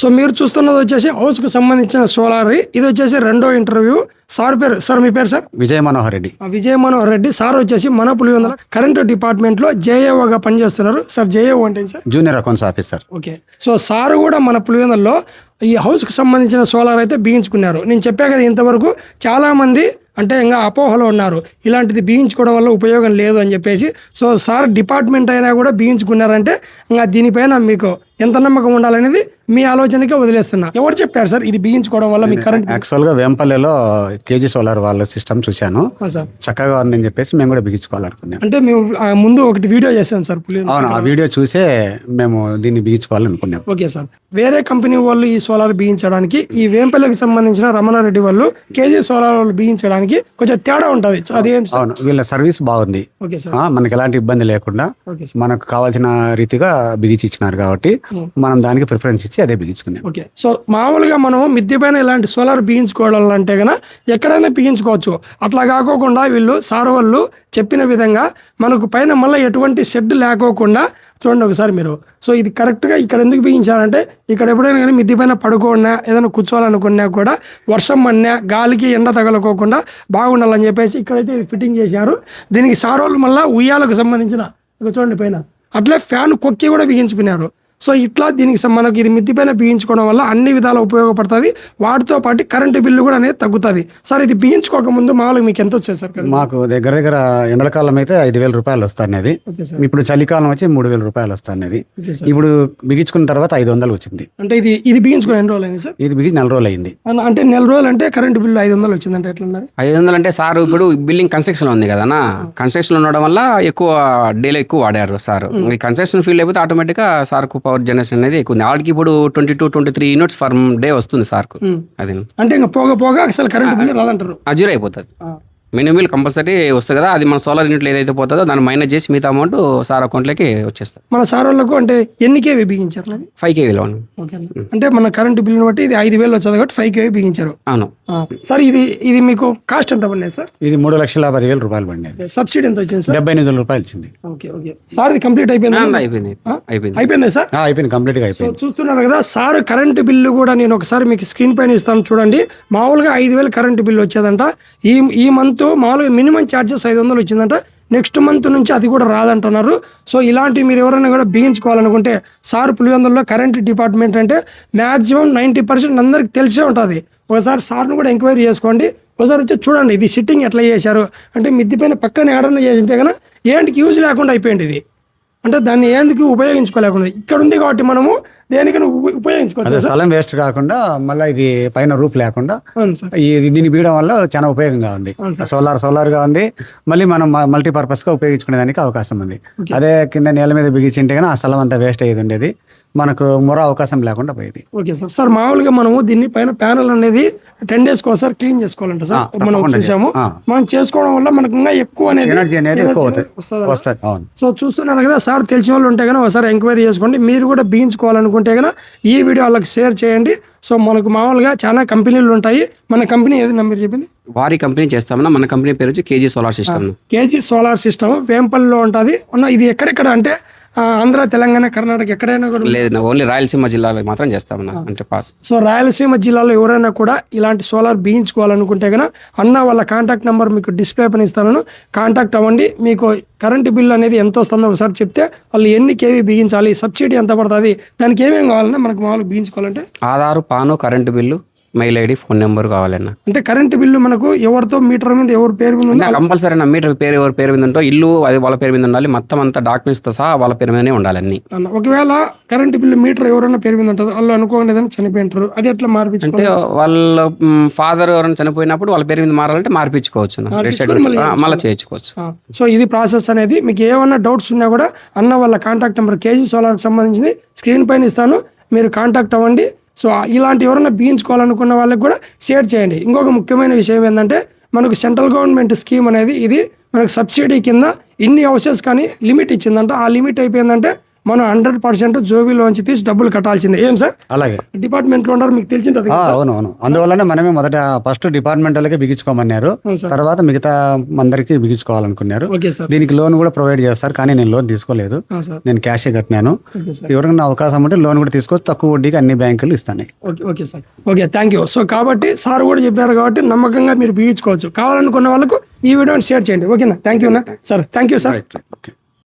So మీరు చూస్తున్నది వచ్చేసి హౌస్కు సంబంధించిన సోలార్. ఇది వచ్చేసి రెండో ఇంటర్వ్యూ. సార్ పేరు సార్ మీ పేరు సార్? విజయ మనోహర్ రెడ్డి. విజయ మనోహర్ రెడ్డి. సార్ వచ్చేసి మన పులివెందుల కరెంటు డిపార్ట్మెంట్లో జేఏఓగా పనిచేస్తున్నారు. సార్ జేఏఓ అంటే sir? Junior accounts officer. Okay. So sir కూడా మన పులివెందుల్లో ఈ హౌస్కి సంబంధించిన సోలార్ అయితే బిగించుకున్నారు. నేను చెప్పా కదా ఇంతవరకు చాలామంది అంటే ఇంకా అపోహలో ఉన్నారు. ఇలాంటిది బిగించుకోవడం వల్ల ఉపయోగం లేదు అని చెప్పేసి సో సార్ డిపార్ట్మెంట్ అయినా కూడా బిగించుకున్నారంటే ఇంకా దీనిపైన మీకు ఎంత నమ్మకం ఉండాలనేది మీ ఆలోచనకే వదిలేస్తున్నా. ఎవరు చెప్పారు సార్ ఇది బిగించుకోవడం వల్ల మీ కరెంట్ యాక్చువల్గా వేంపల్లిలో కేజీ సోలార్ వాళ్ళ సిస్టమ్ చూశాను. సార్. చక్కగా ఉందని చెప్పేసి మేము కూడా బిగించుకోవాలనుకున్నాం. అంటే మేము ముందు ఒకటి వీడియో చేసాం సార్ అవును ఆ వీడియో చూసే మేము దీన్ని బిగించుకోవాలనుకున్నాం. Okay sir. వేరే కంపెనీ వాళ్ళు ఈ సోలార్ బిగించడానికి ఈ వేంపల్లికి సంబంధించిన రమణారెడ్డి వాళ్ళు కేజీ సోలార్ వాళ్ళు బిగించడానికి కొంచెం తేడా ఉంటుంది. అవును వీళ్ళ సర్వీస్ బాగుంది. మనకి ఎలాంటి ఇబ్బంది లేకుండా మనకు కావాల్సిన రీతిగా బిగించి ఇచ్చినారు కాబట్టి మనం దానికి ప్రిఫరెన్స్ ఇచ్చి అదే బిగించుకున్నాం. ఓకే. సో మామూలుగా మనం మిద్దె పైన ఇలాంటి సోలార్ బిగించుకోవడం అంటే గన ఎక్కడైనా బిగించుకోవచ్చు. అట్లా కాకోకుండా వీళ్ళు సార్ వాళ్ళు చెప్పిన విధంగా మనకు పైన మళ్ళీ ఎటువంటి షెడ్ లేకోకుండా చూడండి ఒకసారి మీరు. సో ఇది కరెక్ట్గా ఇక్కడ ఎందుకు బిగించాలంటే ఇక్కడ ఎప్పుడైనా కానీ మిద్దె పైన పడుకోన్నా ఏదైనా కూర్చోవాలనుకున్నా కూడా వర్షం మన్నా గాలికి ఎండ తగలకోకుండా బాగుండాలని చెప్పేసి ఇక్కడైతే ఇది ఫిట్టింగ్ చేశారు. దీనికి సారోలు మళ్ళీ ఉయ్యాలకు సంబంధించిన ఇక చూడండి పైన. అట్లే ఫ్యాన్ కొక్కి కూడా బిగించుకున్నారు. సో ఇట్లా దీనికి మనకి ఇది మిద్ది పైన బిగించుకోవడం వల్ల అన్ని విధాలు ఉపయోగపడుతుంది. వాటితో పాటు కరెంటు బిల్లు కూడా అనేది తగ్గుతుంది. సార్ ఇది బిగించుకోక ముందు మామూలుగా మీకు ఎంత వచ్చేది సార్ మాకు దగ్గర దగ్గర ఎండలకాలం అయితే ఐదు వేల రూపాయలు వస్తానేది సార్. ఇప్పుడు చలికాలం వచ్చి మూడు వేల రూపాయలు వస్తానేది సార్. ఇప్పుడు బిగించుకున్న తర్వాత ఐదు వందలు వచ్చింది. అంటే ఇది ఇది బిగించుకుని ఎన్ని రోజులు అయింది సార్? ఇది బిగించి నెల రోజులు అయింది అంటే నెల రోజులు అంటే కరెంటు బిల్లు ఐదు వందలు వచ్చిందంటే ఎట్లా ఐదు వందలు అంటే సార్ ఇప్పుడు బిల్డింగ్ కన్స్ట్రక్షన్ ఉంది కదనా కన్స్ట్రక్షన్ ఉండడం వల్ల ఎక్కువ డేలో ఎక్కువ వాడారు సార్. ఈ కన్స్ట్రక్షన్ ఫీల్డ్ అయిపోతే ఆటోమేటిక్గా సార్కు పవర్ జనరేషన్ అనేది ఎక్కువ ఉంది. ఆడికి ఇప్పుడు twenty two twenty three units per day వస్తుంది సార్కు. అది. అంటే ఇంకా పోగా పోగా అసలు కరెంటు రాదంటారు. అజీరో అయిపోతుంది. మినిమం బిల్ కంపల్సరీ వస్తుంది కదా. అది మన సోలార్ యూనిట్లు ఏదైతే పోతుందో దాన్ని మైనస్ చేసి మిగతా అమౌంట్ సార్ అకౌంట్లోకి వచ్చేస్తుంది. మన సార్ వాళ్ళకు అంటే ఎన్ని కేవీ బిగించారు ఫైవ్ కేవీలో ఓకే అన్న. అంటే మన కరెంటు బిల్లుని బట్టి ఇది ఐదు వేలు వచ్చేది కాబట్టి ఫైవ్ కేవీ బిగించారు. అవును. ఆ. సార్ ఇది ఇది మీకు కాస్ట్ ఎంత పడినాయి సార్? ఇది మూడు లక్షల పదివేల రూపాయలు పడినది సబ్సిడీ ఎంత వచ్చింది సార్? డెబ్బై ఎనిమిది వేల రూపాయలు వచ్చింది. Okay okay. సార్ ఇది కంప్లీట్ అయిపోయింది? అయిపోయింది అయిపోయింది. అయిపోయిందా సార్? ఆ, అయిపోయింది కంప్లీట్గా అయిపోయింది. చూస్తున్నారు కదా సార్ కరెంటు బిల్లు కూడా నేను ఒకసారి మీకు స్క్రీన్ పైన ఇస్తాను చూడండి. మామూలుగా ఐదు వేలు కరెంటు బిల్లు వచ్చేదంట. ఈ ఈ మంత్ మామూలుగా మినిమం ఛార్జెస్ ఐదు వందలు వచ్చిందంట. నెక్స్ట్ మంత్ నుంచి అది కూడా రాదంటున్నారు. సో ఇలాంటివి మీరు ఎవరైనా కూడా బిగించుకోవాలనుకుంటే సార్ పులివెందుల్లో కరెంట్ డిపార్ట్మెంట్ అంటే మ్యాక్సిమం నైంటీ పర్సెంట్ అందరికి తెలిసే ఉంటుంది. ఒకసారి సార్ను కూడా ఎంక్వైరీ చేసుకోండి. ఒకసారి వచ్చి చూడండి ఇది సిట్టింగ్ ఎట్లా చేశారు? అంటే మిద్ది పైన పక్కన ఏడన్నా చేసింటే కనుక ఏంటికి యూజ్ లేకుండా అయిపోయింది ఇది. అంటే దాన్ని ఏందుకు ఉపయోగించుకోలేకుండా ఇక్కడ ఉంది కాబట్టి మనము దేనికైనా ఉప- ఉపయోగించుకోవచ్చు స్థలం వేస్ట్ కాకుండా మళ్ళీ ఇది పైన రూఫ్ లేకుండా ఇది దీన్ని బీయడం వల్ల చాలా ఉపయోగంగా ఉంది. సోలార్ సోలార్గా ఉంది. మళ్ళీ మనం మల్టీపర్పస్గా ఉపయోగించుకునే దానికి అవకాశం ఉంది. అదే కింద నేల మీద బిగించింటే కానీ ఆ స్థలం అంతా వేస్ట్ అయ్యేది ఉండేది. మనకు మొర అవకాశం లేకుండా పోయేది. Okay sir. సార్ మామూలుగా మనము దీన్ని పైన ప్యానల్ అనేది టెన్ డేస్కి ఒకసారి క్లీన్ చేసుకోవాలంట సార్. మనం చూసాము. మనం చేసుకోవడం వల్ల మనకు ఇంకా ఎక్కువ అనేది ఎనర్జీ అనేది ఎక్కువ అవుతుంది. వస్తుంది? అవును. సో చూస్తున్నారు కదా సార్ తెలిసిన వాళ్ళు ఉంటే కనుక ఒకసారి ఎంక్వైరీ చేసుకోండి. మీరు కూడా బిగించుకోవాలనుకుంటే కనుక ఈ వీడియో వాళ్ళకి షేర్ చేయండి. సో మనకు మామూలుగా చాలా కంపెనీలు ఉంటాయి. మన కంపెనీ ఏది మీరు చెప్పింది? వారి కంపెనీ చేస్తామన్నా మన కంపెనీ పేరు వచ్చి KG solar system. KG solar system వేంపల్లిలో ఉంటుంది. ఉన్న ఇది ఎక్కడెక్కడ అంటే ఆంధ్ర తెలంగాణ కర్ణాటక ఎక్కడైనా కూడా లేదు ఓన్లీ రాయలసీమ జిల్లాలో మాత్రం చేస్తామన్నా అంటే పాస్ సో రాయలసీమ జిల్లాలో ఎవరైనా కూడా ఇలాంటి సోలార్ బిగించుకోవాలనుకుంటే కనుక అన్న వాళ్ళ కాంటాక్ట్ నెంబర్ మీకు డిస్ప్లే పని ఇస్తాను. కాంటాక్ట్ అవ్వండి. మీకు కరెంటు బిల్ అనేది ఎంత వస్తుందో ఒకసారి చెప్తే వాళ్ళు ఎన్ని కేవీ బిగించాలి సబ్సిడీ ఎంత పడుతుంది దానికి ఏమేమి కావాలన్నా మనకు మామూలుగా బిగించుకోవాలంటే Aadhaar PAN current bill mail ID phone number కావాలన్నా. అంటే కరెంటు బిల్లు మనకు ఎవరితో మీటర్ మీద ఎవరి పేరు మీద ఉందో? కంపల్సరీ నా మీటర్ పేరు ఎవరి పేరు మీద ఉంటో ఇల్లు అది వాళ్ళ పేరు మీద ఉండాలి మొత్తం అంతా డాక్యుమెంట్స్తో సహా వాళ్ళ పేరు మీదనే ఉండాలి అన్ని. అన్న ఒకవేళ కరెంటు బిల్లు మీటర్ ఎవరైనా పేరు మీద ఉంటుంది వాళ్ళు అనుకోండి ఏదైనా చనిపోయింటారు అది ఎట్లా మార్పించుకోవాలి? అంటే వాళ్ళ ఫాదర్ ఎవరైనా చనిపోయినప్పుడు వాళ్ళ పేరు మీద మారాలంటే మార్పించుకోవచ్చు అన్న. మళ్ళీ చేయించుకోవచ్చు. సో ఇది ప్రాసెస్ అనేది మీకు ఏమన్నా డౌట్స్ ఉన్నా కూడా అన్న వాళ్ళ కాంటాక్ట్ నెంబర్ కేజీ సోలార్కి సంబంధించింది స్క్రీన్ పైన ఇస్తాను మీరు కాంటాక్ట్ అవ్వండి. సో ఇలాంటి ఎవరైనా బీయించుకోవాలనుకున్న వాళ్ళకి కూడా షేర్ చేయండి. ఇంకొక ముఖ్యమైన విషయం ఏంటంటే మనకు సెంట్రల్ గవర్నమెంట్ స్కీమ్ అనేది ఇది మనకు సబ్సిడీ కింద ఇన్ని హౌసెస్ కానీ లిమిట్ ఇచ్చిందంట. ఆ లిమిట్ అయిపోయిందంటే మనం హండ్రెడ్ పర్సెంట్ జోబీలోంచి తీసి డబ్బులు కట్టాల్సిందే. ఏం సార్? అలాగే. డిపార్ట్మెంట్లో ఉన్నారు మీకు తెలిసింటది అవును అవును అందువల్లనే మనమే మొదట ఫస్ట్ డిపార్ట్మెంట్ వాళ్ళకే బిగించుకోమన్నారు తర్వాత మిగతా అందరికీ బిగించుకోవాలనుకున్నారు. దీనికి లోన్ కూడా ప్రొవైడ్ చేస్తారు కానీ నేను లోన్ తీసుకోలేదు. నేను క్యాషే కట్టినాను. ఎవరికైనా అవకాశం ఉంటే లోన్ కూడా తీసుకోవచ్చు తక్కువ వడ్డీకి అన్ని బ్యాంకులు ఇస్తాయి. Okay okay sir. Okay thank you so కాబట్టి సార్ కూడా చెప్పారు కాబట్టి నమ్మకంగా మీరు బిగించుకోవచ్చు. కావాలనుకున్న వాళ్ళకు ఈ వీడియోని షేర్ చేయండి. ఓకేనా? Thank you sir thank you sir